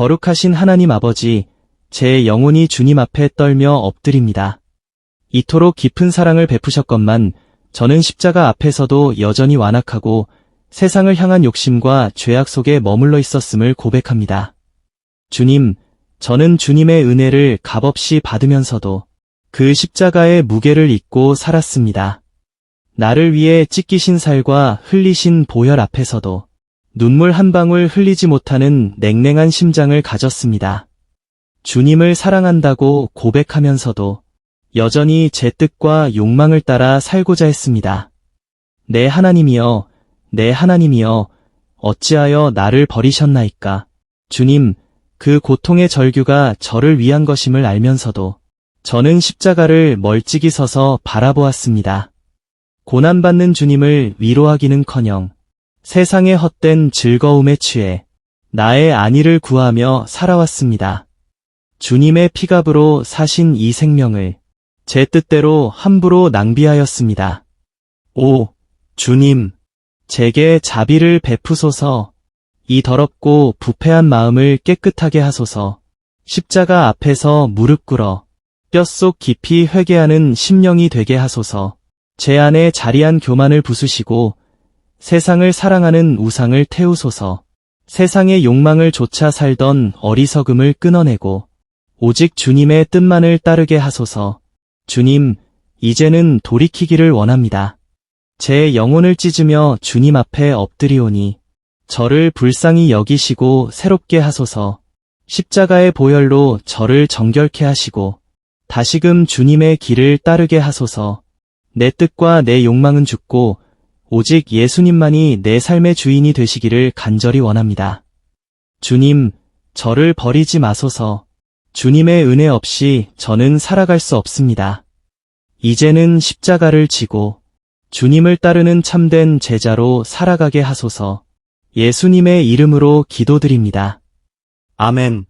거룩하신 하나님 아버지, 제 영혼이 주님 앞에 떨며 엎드립니다. 이토록 깊은 사랑을 베푸셨건만 저는 십자가 앞에서도 여전히 완악하고 세상을 향한 욕심과 죄악 속에 머물러 있었음을 고백합니다. 주님, 저는 주님의 은혜를 값없이 받으면서도 그 십자가의 무게를 잊고 살았습니다. 나를 위해 찢기신 살과 흘리신 보혈 앞에서도 눈물 한 방울 흘리지 못하는 냉랭한 심장을 가졌습니다. 주님을 사랑한다고 고백하면서도 여전히 제 뜻과 욕망을 따라 살고자 했습니다. 내 하나님이여, 내 하나님이여, 어찌하여 나를 버리셨나이까? 주님, 그 고통의 절규가 저를 위한 것임을 알면서도 저는 십자가를 멀찍이 서서 바라보았습니다. 고난받는 주님을 위로하기는커녕 세상의 헛된 즐거움에 취해 나의 안위를 구하며 살아왔습니다. 주님의 피값으로 사신 이 생명을 제 뜻대로 함부로 낭비하였습니다. 오, 주님, 제게 자비를 베푸소서, 이 더럽고 부패한 마음을 깨끗하게 하소서, 십자가 앞에서 무릎 꿇어 뼛속 깊이 회개하는 심령이 되게 하소서, 제 안에 자리한 교만을 부수시고 세상을 사랑하는 우상을 태우소서, 세상의 욕망을 쫓아 살던 어리석음을 끊어내고 오직 주님의 뜻만을 따르게 하소서, 주님, 이제는 돌이키기를 원합니다. 제 영혼을 찢으며 주님 앞에 엎드리오니 저를 불쌍히 여기시고 새롭게 하소서. 십자가의 보혈로 저를 정결케 하시고 다시금 주님의 길을 따르게 하소서. 내 뜻과 내 욕망은 죽고 오직 예수님만이 내 삶의 주인이 되시기를 간절히 원합니다. 주님, 저를 버리지 마소서 주님의 은혜 없이 저는 살아갈 수 없습니다. 이제는 십자가를 지고 주님을 따르는 참된 제자로 살아가게 하소서 예수님의 이름으로 기도드립니다. 아멘.